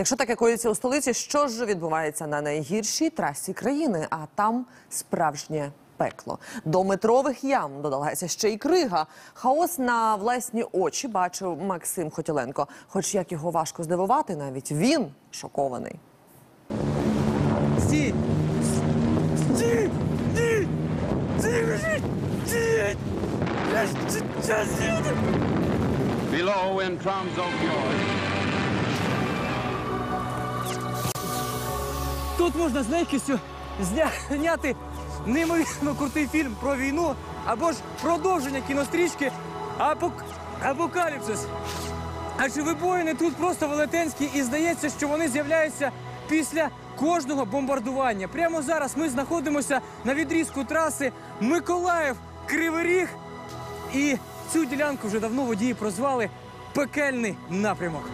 Якщо таке коїться у столиці, що ж відбувається на найгіршій трасі країни? А там справжнє пекло. До метрових ям додалася ще й крига. Хаос на власні очі бачив Максим Хотіленко. Хоч як його важко здивувати, навіть він шокований. Стій! Стій! Стій! Стій! Стій! Below in terms of yours. Тут можна з легкістю зняти неймовірно крутий фільм про війну або ж продовження кінострічки Апок... Апокаліпсис. Адже вибоїни тут просто велетенські і здається, що вони з'являються після кожного бомбардування. Прямо зараз ми знаходимося на відрізку траси Миколаїв Кривий. І цю ділянку вже давно водії прозвали пекельний напрямок.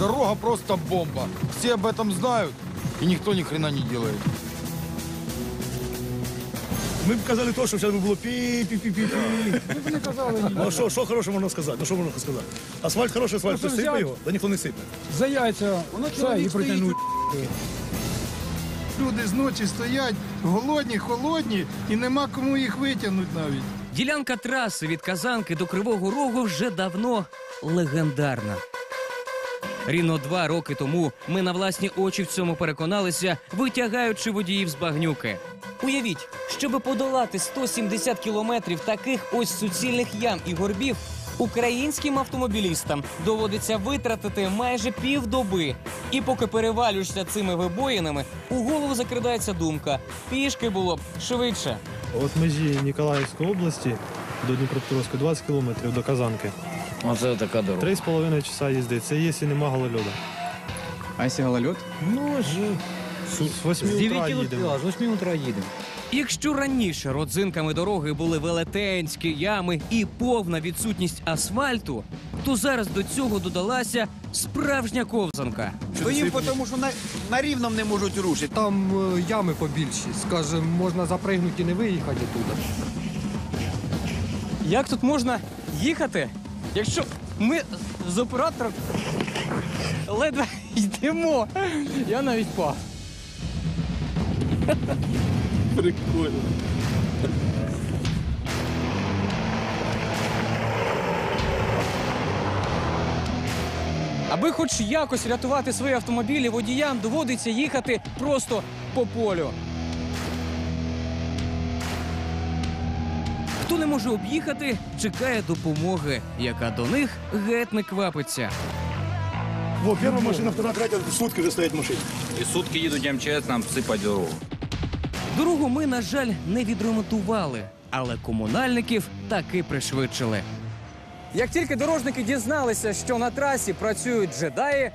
Дорога просто бомба. Все об этом знают, и никто ни хрена не делает. Ми б казали то, що зараз було пі-пі-пі-пі-пі. Не казали Ну а що, що хороше можна сказати? Ну що можна сказати? Асфальт хороший, асфальт хтось сипе його? Да ніхто не сипе. За яйця це і притягнуть. Люди зночі стоять голодні, холодні, і нема кому їх витягнути навіть. Ділянка траси від Казанки до Кривого Рогу вже давно легендарна. Рівно два роки тому ми на власні очі в цьому переконалися, витягаючи водіїв з багнюки. Уявіть, щоби подолати 170 кілометрів таких ось суцільних ям і горбів, українським автомобілістам доводиться витратити майже півдоби. І поки перевалюєшся цими вибоїнами, у голову закрадається думка: пішки було б швидше. От межі Ніколаївської області до Дніпропетровська 20 кілометрів до Казанки. Оце така дорога. Три з половиною часа їзди. Це якщо нема голольода. А якщо голольот? Ну, ж з 8 утра їдемо. з 8 утра їдемо. Якщо раніше родзинками дороги були велетенські ями і повна відсутність асфальту, то зараз до цього додалася справжня ковзанка. Стоїм, тому що на, на рівному не можуть рушити. Там е, ями побільші, скажімо, можна запригнути і не виїхати туди. Як тут можна їхати, якщо ми з оператором ледве йдемо? Я навіть пав. Прикольно. Аби хоч якось рятувати свої автомобілі, водіям доводиться їхати просто по полю. Хто не може об'їхати, чекає допомоги, яка до них геть не квапиться. Во, перша машина, вторая, третя, сутки вже стоять машини. І сутки їдуть МЧС нам сипать дорогу. Дорогу ми, на жаль, не відремонтували, але комунальників таки пришвидшили. Як тільки дорожники дізналися, що на трасі працюють джедаї,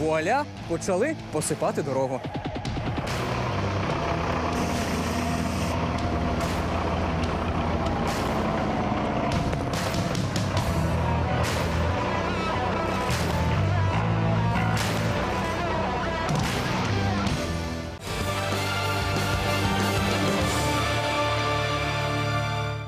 вуаля почали посипати дорогу.